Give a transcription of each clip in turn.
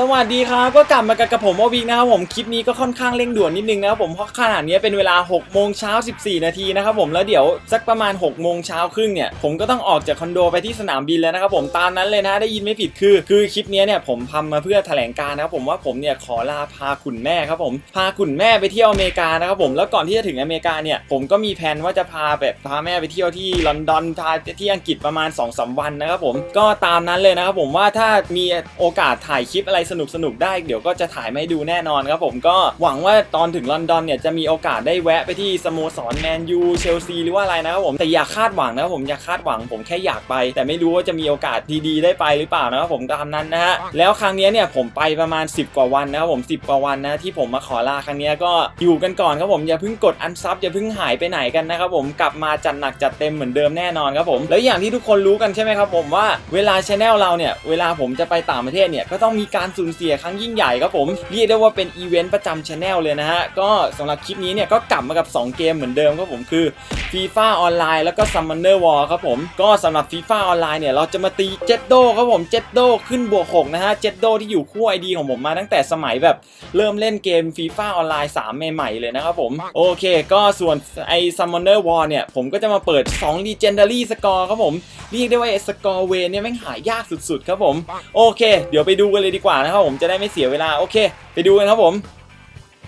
สวัสดีครับก็กลับมากับกับผมอวิกนะครับผมคลิปนี้ก็ค่อนข้างเร่งด่วนนิดนึงนะครับผมเพราะขนาดนี้เป็นเวลา6โมงเช้า14 นาทีนะครับผมแล้วเดี๋ยวสักประมาณ6โมงเช้าครึ่งเนี่ยผมก็ต้องออกจากคอนโดไปที่สนามบินแล้วนะครับผมตามนั้นเลยนะได้ยินไม่ผิดคือ คือคลิปนี้เนี่ยผมทำมาเพื่อแถลงการนะครับผมว่าผมเนี่ยขอลาพาขุนแม่ครับผมพาขุนแม่ไปเที่ยวอเมริกานะครับผมแล้วก่อนที่จะถึงอเมริกาเนี่ยผมก็มีแผนว่าจะพาแบบพาแม่ไปเที่ยวที่ลอนดอนพาที่อังกฤษประมาณ2อสวันนะครับผมก็ตามนั้นเลยนะครับผมว่าถ้ามีโอกาสถ่ายคลิปอะไรสนุกสนุกๆได้เดี๋ยวก็จะถ่ายมาให้ดูแน่นอนครับผมก็หวังว่าตอนถึงลอนดอนเนี่ยจะมีโอกาสได้แวะไปที่สโมสรแมนยูเชลซีหรือว่าอะไรนะครับผมแต่อย่าคาดหวังนะครับผมอย่าคาดหวังผมแค่อยากไป แต่ไม่รู้ว่าจะมีโอกาสดีๆได้ไปหรือเปล่านะครับผมตามนั้นนะฮะแล้วครั้งเนี้ยเนี่ยผมไปประมาณ 10 กว่าวันนะครับผม 10 กว่าวันนะที่ผมมาขอลาครั้งเนี้ยก็อยู่กันก่อนครับผมอย่าเพิ่งกดอันซับอย่าเพิ่งหายไปไหนกันนะครับผมกลับมาจัดหนักจัดเต็มเหมือนเดิมแน่นอนครับผมแล้วอย่างที่ทุกคนรู้กันใช่ไหมครับผมว่าเวลาชแนลเราเนี่ยเวลาผมจะไปต่างประเทศเนี่ยก็ต้องมีการสูญเสียครั้งยิ่งใหญ่ครับผมเรียกได้ว่าเป็นอีเวนต์ประจำชาแนลเลยนะฮะก็สำหรับคลิปนี้เนี่ยก็กลับมากับ 2 เกมเหมือนเดิมครับผมคือ FIFA ออนไลน์แล้วก็ Summoner War ครับผมก็สำหรับ FIFA ออนไลน์เนี่ยเราจะมาตีเจ็ดโดครับผมเจ็ดโดขึ้นบวก6นะฮะเจ็ดโดที่อยู่คู่ไอดีของผมมาตั้งแต่สมัยแบบเริ่มเล่นเกม FIFA ออนไลน์3ใหม่ๆเลยนะครับผมโอเค ก็ส่วนไอ Summoner War เนี่ยผมก็จะมาเปิด2 Legendary Score ครับผมเรียกได้ว่าสกอร์เวเนี่ยแม่งหายากสุดๆครับผมโอเค เดี๋ยวไปดูกันเลยดีกว่านะครับผมจะได้ไม่เสียเวลาโอเค ไปดูกันครับผม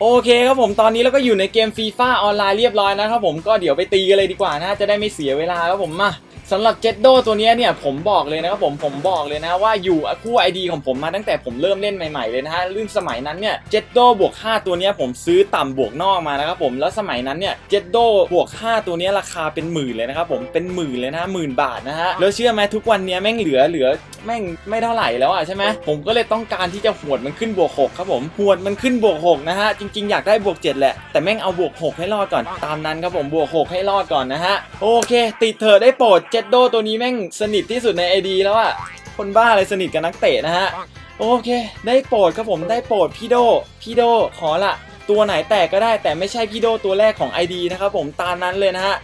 โอเคครับผมตอนนี้เราก็อยู่ในเกมฟีฟ่าออนไลน์เรียบร้อยนะครับผมก็เดี๋ยวไปตีกันเลยดีกว่านะจะได้ไม่เสียเวลาครับผมมา สำหรับเจ็ดโดตัวนี้เนี่ยผมบอกเลยนะครับผมผมบอกเลยนะว่าอยู่คู่ ID ของผมมาตั้งแต่ผมเริ่มเล่นใหม่ๆเลยนะฮะรุ่นสมัยนั้นเนี่ยเจ็ดโดบวก5ตัวนี้ผมซื้อต่ำบวกนอกมานะครับผมแล้วสมัยนั้นเนี่ยเจ็ดโดบวก5ตัวนี้ราคาเป็นหมื่นเลยนะครับผมเป็นหมื่นเลยนะหมื่นบาทนะฮะแล้วเชื่อไหมทุกวันนี้แม่งเหลือเหลือแม่งไม่เท่าไหร่แล้วอะใช่ไหมผมก็เลยต้องการที่จะหวดมันขึ้นบวก6ครับผมหวดมันขึ้นบวก6นะฮะจริงๆอยากได้บวก7แหละแต่แม่งเอาบวก6ให้รอดก่อนตามนั้นครับผมบวก6ให้รอดก่อนนะฮะโอเค ติดเถอได้โปรดเจดโดตัวนี้แม่งสนิทที่สุดใน ID แล้วอะคนบ้าอะไรสนิทกับนักเตะนะฮะ โอเค ได้โปรดครับผมได้โปรดพี่โดพี่โดขอละตัวไหนแตกก็ได้แต่ไม่ใช่พี่โดตัวแรกของ ID นะครับผมตามนั้นเลยนะฮะ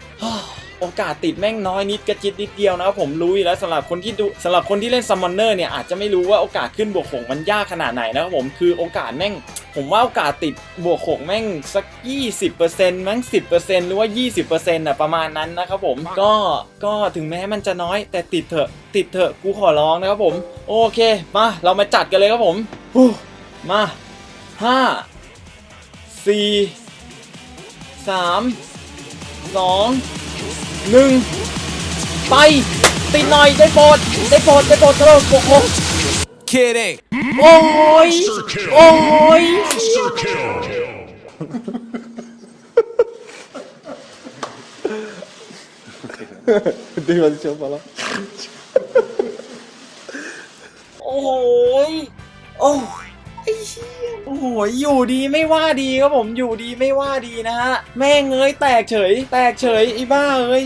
โอกาสติดแม่งน้อยนิดกระจิตนิดเดียวนะครับผมรู้อยู่แล้วสำหรับคนที่ดูสำหรับคนที่เล่นซัมมอนเนอร์เนี่ยอาจจะไม่รู้ว่าโอกาสขึ้นบวกหกมันยากขนาดไหนนะครับผมคือโอกาสแม่ง ผมว่าโอกาสติดบวกหกแม่งสัก 20%มั้ง 10%หรือว่า 20%อะประมาณนั้นนะครับผม ก็ก็ถึงแม้มันจะน้อยแต่ติดเถอะติดเถอะกูขอร้องนะครับผม โอเค มาเรามาจัดกันเลยครับผมฮู้มาห้าสี่สามสองหนึ่งไป ติดหน่อยได้โปรดได้โปรดได้โปรดเถอะโอ้โห Kidding. โอ้ย โอ้ย Monster kill. โอ้โหยโอ้ไอ้เชี่ยโอ้โหยอยู่ดีไม่ว่าดีครับผมอยู่ดีไม่ว่าดีนะฮะ แม่งเอ้ยแตกเฉย แตกเฉยไอ้บ้าเอ้ย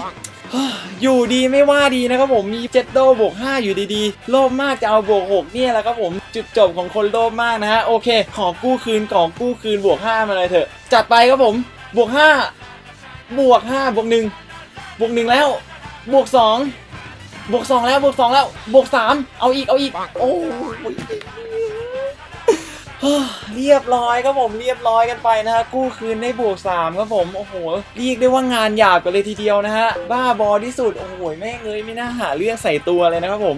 อยู่ดีไม่ว่าดีนะครับผมมีเจ็ดโดบวก5อยู่ดีๆ โลภมากจะเอาบวก6เนี่ยแหละครับผมจุดจบของคนโลภมากนะฮะโอเค ขอกู้คืนของกู้คืนบวก5มาเลยเถอะ จัดไปครับผมบวก5บวก5บวก1บวก1แล้ว บวก2บวก2แล้วบวก2แล้วบวก3เอาอีกเอาอีกโอ้ย เรียบร้อยครับผมเรียบร้อยกันไปนะฮะกู้คืนได้บวก3ครับผมโอ้โหเรียกได้ว่างานหยาบกันเลยทีเดียวนะฮะบ้าบอที่สุดโอ้โหแม่งเลยไม่น่าหาเรื่องใส่ตัวเลยนะครับผม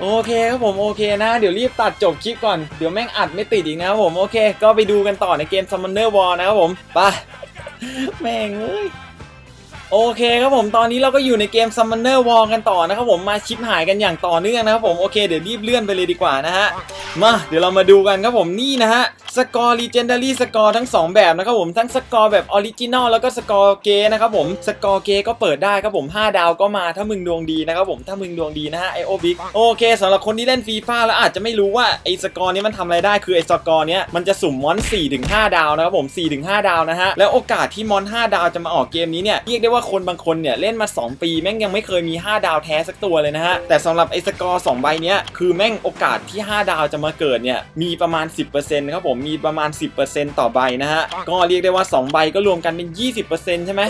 โอเคครับผมโอเคนะเดี๋ยวรีบตัดจบคลิปก่อนเดี๋ยวแม่งอัดไม่ติดอีกนะครับผมโอเค ก็ไปดูกันต่อในเกม Summoner War นะครับผมไปแม่งเอ้ย โอเคครับผมตอนนี้เราก็อยู่ในเกม Summoner War กันต่อนะครับผมมาชิปหายกันอย่างต่อเนื่องนะครับผมโอเคเดี๋ยวรีบเลื่อนไปเลยดีกว่านะฮะมาเดี๋ยวเรามาดูกันครับผมนี่นะฮะสกอร์ Legendary สกอร์ทั้ง 2 แบบนะครับผมทั้งสกอร์แบบออริจินอลแล้วก็สกอร์เกนะครับผมสกอร์เกก็เปิดได้ครับผม 5 ดาวก็มาถ้ามึงดวงดีนะครับผมถ้ามึงดวงดีนะฮะไอโอบิกโอเคสำหรับคนที่เล่นฟีฟ่าแล้วอาจจะไม่รู้ว่าไอสกอร์นี้มันทำอะไรได้คือไอสกอร์เนี้ยมันจะสุ่มมอน4-5 ดาวนะครับผม4-5 ดาวนะฮะแล้วโอกาสที่มอน 5 ดาวจะมาออกเกมนี้เนี่ยเรียกได้ว่าว่าคนบางคนเนี่ยเล่นมา 2 ปีแม่งยังไม่เคยมี 5 ดาวแท้สักตัวเลยนะฮะ แต่สำหรับไอ้สกอร์2ใบเนี้ยคือแม่งโอกาสที่ 5 ดาวจะมาเกิดเนี่ยมีประมาณ 10%ครับผมมีประมาณ 10%ต่อใบนะฮะ ก็เรียกได้ว่า 2 ใบก็รวมกันเป็น 20%ใช่ไหม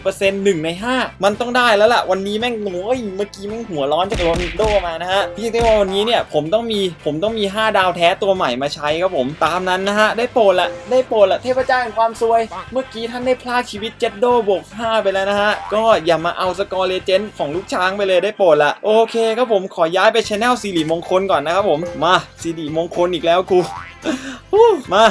20% 1ใน5มันต้องได้แล้วล่ะ วันนี้แม่งโอ้ยเมื่อกี้แม่งหัวร้อนจากโรนิโดมานะฮะเรียกได้ว่าวันนี้เนี่ยผมต้องมีผมต้องมี 5 ดาวแท้ตัวใหม่มาใช้ครับผมตามนั้นนะฮะ ได้โปรดละได้โปรดละเทพเจ้าแห่งความซวย เมื่อกี้ท่านได้พลากชีวิตเจ็ดโดบวก5ไปแล้วนะฮะ ก็อย่ามาเอาสกอร์เลเจนด์ของลูกช้างไปเลยได้โปรดละ โอเคครับผมขอย้ายไปชแนลสิริมงคลก่อนนะครับผม มาสิริมงคลอีกแล้วกูมา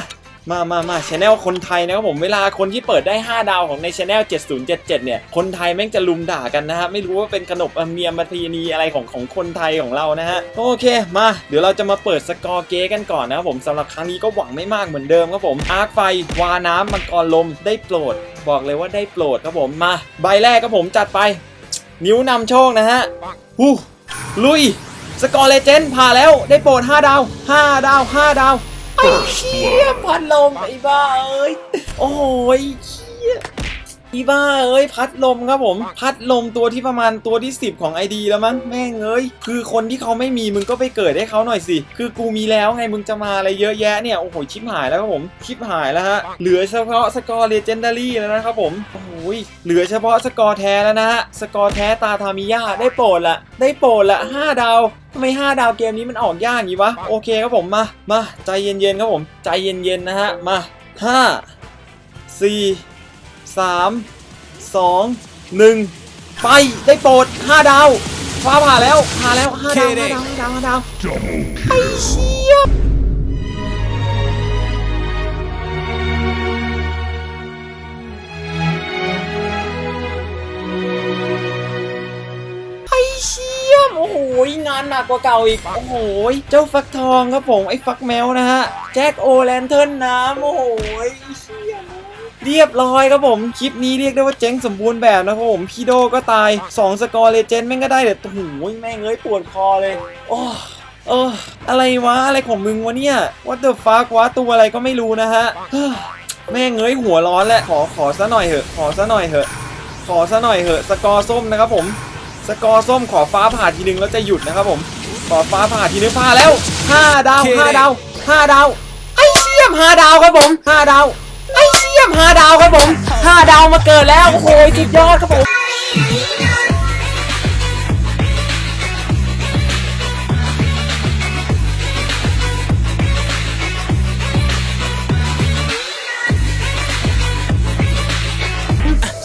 มามามาช anel คนไทยนะครับผมเวลาคนที่เปิดได้ 5 ดาวของในช anel 7077 เนี่ย คนไทยแม่งจะลุมด่ากันนะฮะ ไม่รู้ว่าเป็นขนบธรรมเนียมประเพณีอะไรของของคนไทยของเรานะฮะ โอเค มา เดี๋ยวเราจะมาเปิดสกอร์เกกันก่อนนะครับผมสำหรับครั้งนี้ก็หวังไม่มากเหมือนเดิมครับผมอาร์คไฟวาน้ำมังกรลมได้โปรด บอกเลยว่าได้โปรดครับผมมา ใบแรกครับผมจัดไป นิ้วนำโชคนะฮะฮู้ลุยสกอร์เลเจนด์ผ่าแล้วได้โปรด 5 ดาว 5 ดาว 5 ดาว ไอ้เชี่ยพันลมไอ้บ้าเอ้ย โอ้โหไอ้เชี่ย อ้บ้าเอ้ยพัดลมครับผม พัดลมตัวที่ประมาณตัวที่ 10 ของไอดีแล้วมั้งแม่งเอ้ยคือคนที่เขาไม่มีมึงก็ไปเกิดให้เขาหน่อยสิคือกูมีแล้วไงมึงจะมาอะไรเยอะแยะเนี่ยโอ้โหชิบหายแล้วครับผมชิบหายแล้วฮะเหลือเฉพาะสกอร์เลเจนดารี่แล้วนะครับผมโอ้โหยเหลือเฉพาะสกอร์แท้แล้วนะฮะสกอร์แท้ตาทามิยาได้โปรดละได้โปรดละ5ดาวทำไม 5 ดาวเกมนี้มันออกยากอย่างนี้วะโอเคครับผมมามาใจเย็นๆครับผมใจเย็นๆนะฮะมา5 4 3 2 1 ไปได้โปรด5ดาว ฟ้าผ่าแล้วผ่าแล้ว5ดาว5ดาว5ดาว5ดาวไอ้เชี่ยไอ้เชี่ยมโอ้โหงานหนักกว่าเก่าอีก โอ้โห เจ้าฟักทองครับผม ไอ้ฟักแมวนะฮะ แจ็คโอแลนเทิร์นน้ำโอ้โหไอ้ เรียบร้อยครับผม คลิปนี้เรียกได้ว่าเจ๊งสมบูรณ์แบบนะครับผม พี่โดก็ตาย 2 สกอร์เลเจนด์แม่งก็ได้เด็ดโอ้โหแม่งเอ้ยปวดคอเลย โอ้เออ อะไรวะ อะไรของมึงวะเนี่ย what the fuck วะตัวอะไรก็ไม่รู้นะฮะ แม่งเอ้ยหัวร้อนแหละขอขอซะหน่อยเหอะ ขอซะหน่อยเหอะ ขอซะหน่อยเหอะ สกอร์ส้มนะครับผม สกอร์ส้มขอฟ้าผ่าทีนึงแล้วจะหยุดนะครับผม ขอฟ้าผ่าทีนึงผ่าแล้ว5ดาว5ดาว5ดาว ไอ้เชี่ยม5ดาวครับผม5ดาว เชี่ยม5ดาวครับผม5ดาวมาเกิดแล้วโอ้โหสุดยอดครับผม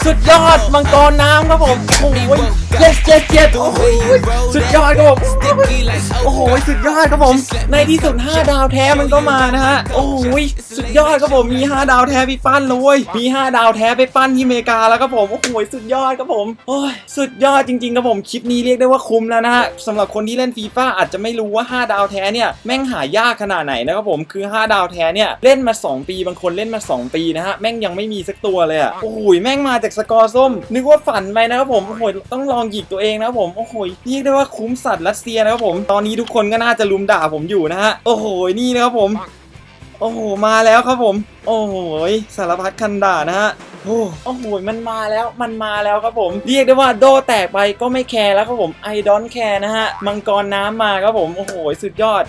สุดยอดมังกรน้ำครับผมโอ้ย เจ็ดเจ็ดเจ็ดโอ้โหสุดยอดครับผมโอ้โหสุดยอดครับผม ในที่สุด 5 ดาวแท้มันก็มานะฮะโอ้โหสุดยอดครับผมมี 5 ดาวแท้ไปปั้นเลยเว้ยมี 5 ดาวแท้ไปปั้นที่อเมริกาแล้วครับผมโอ้โหสุดยอดครับผมโอ้ยสุดยอดจริงๆครับผมคลิปนี้เรียกได้ว่าคุ้มแล้วนะฮะสำหรับคนที่เล่นฟีฟ่าอาจจะไม่รู้ว่า 5 ดาวแท้เนี่ยแม่งหายากขนาดไหนนะครับผมคือ 5 ดาวแท้เนี่ยเล่นมา 2 ปีบางคนเล่นมา 2 ปีนะฮะแม่งยังไม่มีสักตัวเลยอะโอ้โหแม่งมาจากสกอร์ส้ม นึกว่าฝันไปนะครับผมโอ้โหต้องลองหยิกตัวเองนะผมโอ้โหเรียกได้ว่าคุ้มสัตว์รัสเซียนะครับผม ตอนนี้ทุกคนก็น่าจะลุมด่าผมอยู่นะฮะโอ้โหนี่นะครับผม โอ้โหมาแล้วครับผม โอ้โหสารพัดคันด่านะฮะโอ้โอ้โหมันมาแล้วมันมาแล้วครับผม เรียกได้ว่าโดแตกไปก็ไม่แคร์แล้วครับผมไอดอนแคร์นะฮะมังกรน้ำมาครับผมโอ้โหสุดยอด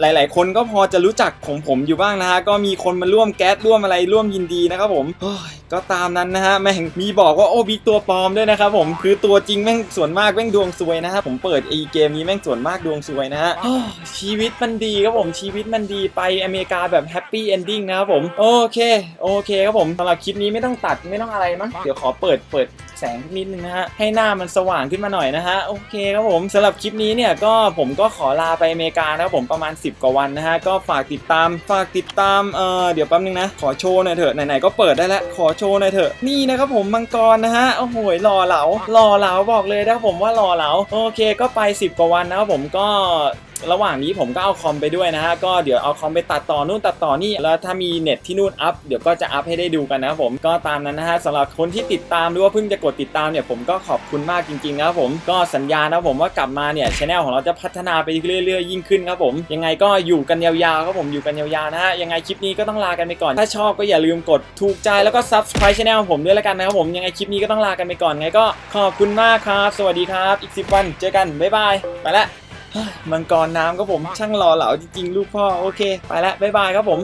หลาย ๆ คนก็พอจะรู้จักของผมอยู่บ้างนะฮะก็มีคนมาร่วมแก๊สร่วมอะไรร่วมยินดีนะครับผมโอ้ย ก็ตามนั้นนะฮะแม่งมีบอกว่าโอ้บิ๊กตัวปลอมด้วยนะครับผมคือตัวจริงแม่งส่วนมากแม่งดวงซวยนะฮะผมเปิดไอเกมนี้แม่งส่วนมากดวงซวยนะฮะโอ้ยชีวิตมันดีครับผมชีวิตมันดีไปอเมริกาแบบแฮปปี้เอนดิ้งนะครับผมโอเคโอเคครับผมสำหรับคลิปนี้ไม่ต้องตัดไม่ต้องอะไรมั้งเดี๋ยวขอเปิดเปิดแสงนิดนึงนะฮะให้หน้ามันสว่างขึ้นมาหน่อยนะฮะโอเคครับผมสำหรับคลิปนี้เนี่ยก็ผมก็ขอลาไปอเมริกานะครับผมประมาณ 10 กว่าวันนะฮะก็ฝากติดตามฝากติดตามเอ่อเดี๋ยวแป๊บนึงนะขอโชว์หน่อยเถอะไหนๆก็เปิดได้แล้วขอโชว์หน่อยเถอะนี่นะครับผมมังกรนะฮะโอ้โหหล่อเหลาหล่อเหลาบอกเลยนะครับผมว่าหล่อเหลาโอเคก็ไป 10 กว่าวันนะครับผมก็ ระหว่างนี้ผมก็เอาคอมไปด้วยนะฮะก็เดี๋ยวเอาคอมไปตัดต่อนู่นตัดต่อนี่แล้วถ้ามีเน็ตที่นู่นอัพเดี๋ยวก็จะอัพให้ได้ดูกันนะผมก็ตามนั้นนะฮะสำหรับคนที่ติดตามหรือว่าเพิ่งจะกดติดตามเนี่ยผมก็ขอบคุณมากจริงๆนะครับผมก็สัญญานะผมว่ากลับมาเนี่ยช anel ของเราจะพัฒนาไปเรื่อยๆ ยิ่งขึ้นครับผม ยังไงก็อยู่กันยาวๆครับผมอยู่กันยาวๆนะฮะยังไงคลิปนี้ก็ต้องลากันไปก่อน ถ้าชอบก็อย่าลืมกดถูกใจแล้วก็ subscribe channel ผมด้วยแล้วกันนะครับผมยังไงคลิปนี้ก็ต้องลากันไปก่อนไงก็ขอบคุณมากครับ สวัสดีครับ อีก 10 วันเจอกันบ๊ายบายไปละ มังกรน้ำครับผมช่างรอเหลาจริงๆ ลูกพ่อ โอเค ไปละบ๊ายบายครับผม